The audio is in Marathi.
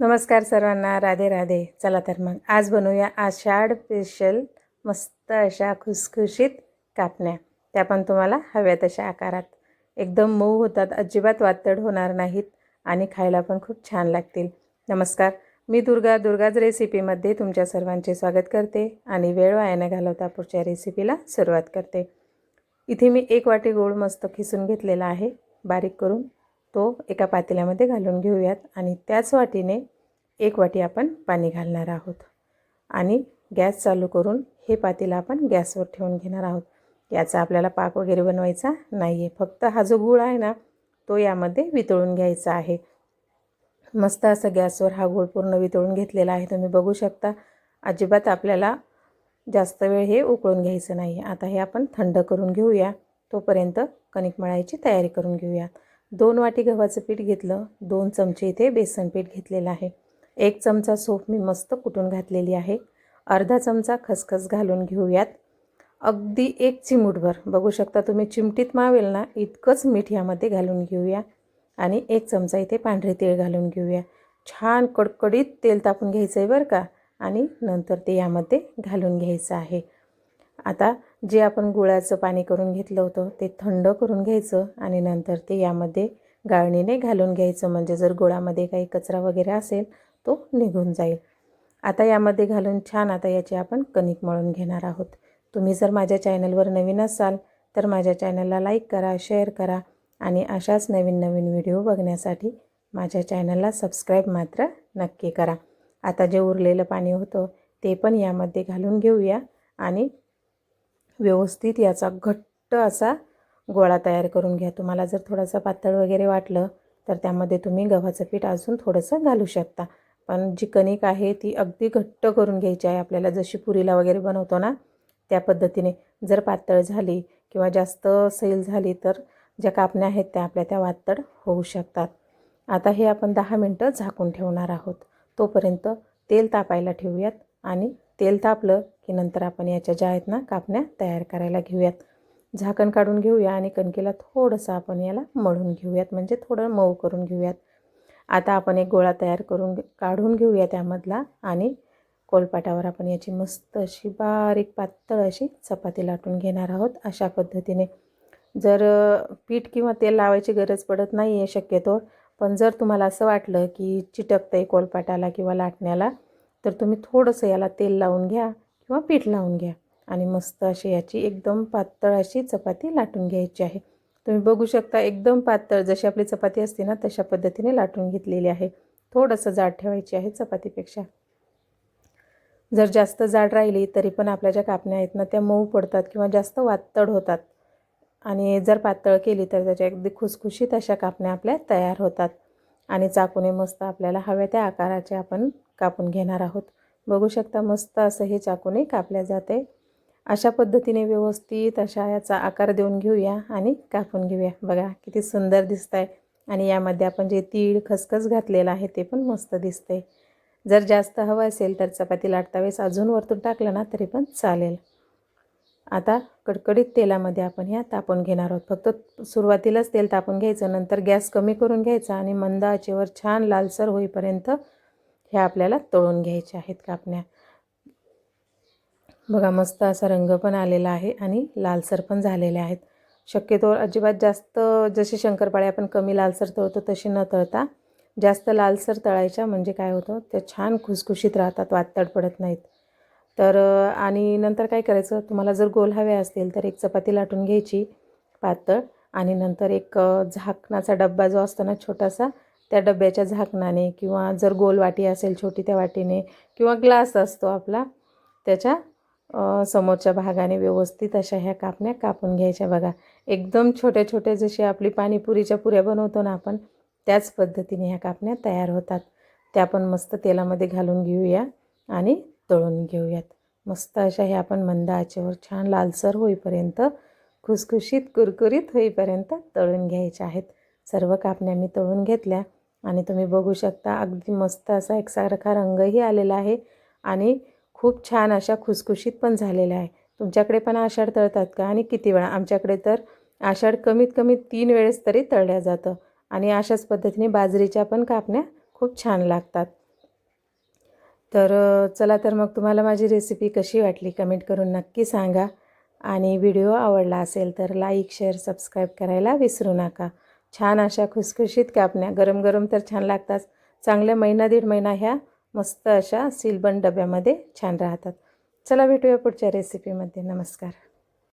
नमस्कार सर्वांना राधे राधे. चला तर मग आज बनवूया आषाढ स्पेशल मस्त अशा खुसखुशीत कापण्या. त्या पण तुम्हाला हव्या तशा आकारात. एकदम मऊ होतात अजिबात वातड होणार नाहीत आणि खायला पण खूप छान लागतील. नमस्कार मी दुर्गा दुर्गाज रेसिपीमध्ये तुमच्या सर्वांचे स्वागत करते आणि वेळ वायाने घालवता पुढच्या रेसिपीला सुरुवात करते. इथे मी एक वाटी गोळ मस्त खिसून घेतलेला आहे. बारीक करून तो एका पातेल्यामध्ये घालून घेऊयात आणि त्याच वाटीने एक वाटी आपण पाणी घालणार आहोत. आणि गॅस चालू करून हे पातेलं आपण गॅसवर ठेवून घेणार आहोत. याचा आपल्याला पाक वगैरे बनवायचा नाही आहे फक्त हा जो गूळ आहे ना तो यामध्ये वितळून घ्यायचा आहे. मस्त असं गॅसवर हा गूळ पूर्ण वितळून घेतलेला आहे. तुम्ही बघू शकता अजिबात आपल्याला जास्त वेळ हे उकळून घ्यायचं नाही आता हे आपण थंड करून घेऊया. तोपर्यंत कणिक मळायची तयारी करून घेऊया दोन वाटी गव्हाचं पीठ घेतलं. दोन चमचे इथे बेसन पीठ घेतलेलं आहे. एक चमचा सोप मी मस्त कुटून घातलेली आहे. अर्धा चमचा खसखस घालून घेऊयात. अगदी एक चिमूटभर. बघू शकता तुम्ही चिमटीत मावेल ना इतकंच मीठ यामध्ये घालून घेऊया. आणि एक चमचा इथे पांढरे तेल घालून घेऊया. छान कडकडीत तेल तापून घ्यायचं आहे बरं का? आणि नंतर ते यामध्ये घालून घ्यायचं आहे. आता जे आपण गुळाचं पाणी करून घेतलं होतं ते थंड करून घ्यायचं आणि नंतर ते यामध्ये गाळणीने घालून घ्यायचं. म्हणजे जर गुळामध्ये काही कचरा वगैरे असेल तो निघून जाईल. आता यामध्ये घालून छान आता याची आपण कणिक मळून घेणार आहोत. तुम्ही जर माझ्या चॅनलवर नवीन असाल तर माझ्या चॅनलला लाईक करा शेअर करा आणि अशाच नवीन नवीन व्हिडिओ बघण्यासाठी माझ्या चॅनलला सबस्क्राईब मात्र नक्की करा. आता जे उरलेलं पाणी होतं ते पण यामध्ये घालून घेऊया आणि व्यवस्थित याचा घट्ट असा गोळा तयार करून घ्या. तुम्हाला जर थोडासा पातळ वगैरे वाटलं तर त्यामध्ये तुम्ही गव्हाचं पीठ अजून थोडंसं घालू शकता. पण जी कणिक आहे ती अगदी घट्ट करून घ्यायची आहे. आपल्याला जशी पुरीला वगैरे बनवतो ना त्या पद्धतीने जर पातळ झाली किंवा जास्त सैल झाली तर ज्या कापण्या आहेत त्या आपल्या त्या वातड होऊ शकतात. आता हे आपण दहा मिनटं झाकून ठेवणार आहोत. तोपर्यंत तेल तापायला ठेवूयात आणि तेल तापलं की नंतर आपण याच्या ज्या आहेत ना कापण्या तयार करायला घेऊयात. झाकण काढून घेऊया आणि कणकेला थोडंसं आपण याला मळून घेऊयात. म्हणजे थोडं मऊ करून घेऊयात. आता आपण एक गोळा तयार करून काढून घेऊया त्यामधला आणि कोलपाटावर आपण याची मस्त अशी बारीक पातळ अशी चपाती लाटून घेणार आहोत अशा पद्धतीने. जर पीठ किंवा तेल लावायची गरज पडत नाही आहे शक्यतो पण जर तुम्हाला असं वाटलं की चिटकतं आहे कोलपाटाला किंवा लाटण्याला तर तुम्ही थोडंसं याला तेल लावून घ्या. किंवा पीठ लावून घ्या. आणि मस्त अशी याची एकदम पातळ अशी चपाती लाटून घ्यायची आहे. तुम्ही बघू शकता एकदम पातळ जशी आपली चपाती असते ना तशा पद्धतीने लाटून घेतलेली आहे. थोडंसं जाड ठेवायची आहे चपातीपेक्षा. जर जास्त जाड राहिली तरी पण आपल्या ज्या कापण्या आहेत ना त्या मऊ पडतात किंवा जास्त वातड होतात. आणि जर पातळ केली तर त्याच्या अगदी खुसखुशीत अशा कापण्या आपल्या तयार होतात. आणि चाकूने मस्त आपल्याला हव्या त्या आकाराचे आपण कापून घेणार आहोत. बघू शकता मस्त असं हे चाकूने कापल्या जाते. अशा पद्धतीने व्यवस्थित अशा याचा आकार देऊन घेऊया आणि कापून घेऊया. बघा किती सुंदर दिसत आहे आणि यामध्ये आपण जे तीळ खसखस घातलेलं आहे ते पण मस्त दिसते जर जास्त हवं असेल तर चपाती लाटता वेळेस अजून वरतून टाकलं ना तरी पण चालेल. आता कडकडीत तेलामध्ये आपण ह्या तापून घेणार आहोत. फक्त सुरुवातीलाच तेल तापून घ्यायचं नंतर गॅस कमी करून घ्यायचा आणि मंद आचेवर छान लालसर होईपर्यंत ह्या आपल्याला तळून घ्यायच्या आहेत कापण्या. बघा मस्त असा रंग पण आलेला आहे आणि लालसर पण झालेले आहेत. शक्यतो अजिबात जास्त जशी शंकरपाळे आपण कमी लालसर तळतो तशी न तळता जास्त लालसर तळायच्या म्हणजे काय होतं त्या छान खुसखुशीत राहतात वातड पडत नाहीत. तर आणि नंतर काय करायचं तुम्हाला जर गोल हवे असतील तर एक चपाती लाटून घ्यायची पातळ आणि नंतर एक झाकणाचा डब्बा जो असतो ना छोटासा त्या डब्याच्या झाकणाने किंवा जर गोल वाटी असेल छोटी त्या वाटीने किंवा ग्लास असतो आपला त्याच्या समोरच्या भागाने व्यवस्थित अशा ह्या कापण्या कापून घ्यायच्या. बघा एकदम छोट्या छोट्या जशी आपली पाणीपुरीच्या पुऱ्या बनवतो ना आपण त्याच पद्धतीने ह्या कापण्या तयार होतात. त्या पण मस्त तेलामध्ये घालून घेऊया आणि तळून घेऊयात. मस्त अशा ह्या आपण मंद आचेवर छान लालसर होईपर्यंत खुसखुशीत कुरकुरीत होईपर्यंत तळून घ्यायच्या आहेत. सर्व कापण्या मी तळून घेतल्या. आणि तुम्ही बघू शकता अगदी मस्त असा एकसारखा रंगही आलेला आहे. आणि खूप छान अशा खुसखुशीत पण झालेल्या आहे. तुमच्याकडे पण आषाढ तळतात का? आणि किती वेळा? आमच्याकडे तर आषाढ कमीत कमी तीन वेळेस तरी तळल्या जातं. आणि अशाच पद्धतीने बाजरीच्या पण कापण्या खूप छान लागतात. तर चला तर मग तुम्हाला माझी रेसिपी कशी वाटली कमेंट करून नक्की सांगा. आणि व्हिडिओ आवडला असेल तर लाईक शेअर सबस्क्राईब करायला विसरू नका. छान अशा खुसखुशीत कापण्या. गरम गरम तर छान लागतात. चांगल्या महिना दीड महिना ह्या मस्त अशा सिलबंद डब्यामध्ये छान राहतात. चला भेटूया पुढच्या रेसिपीमध्ये नमस्कार.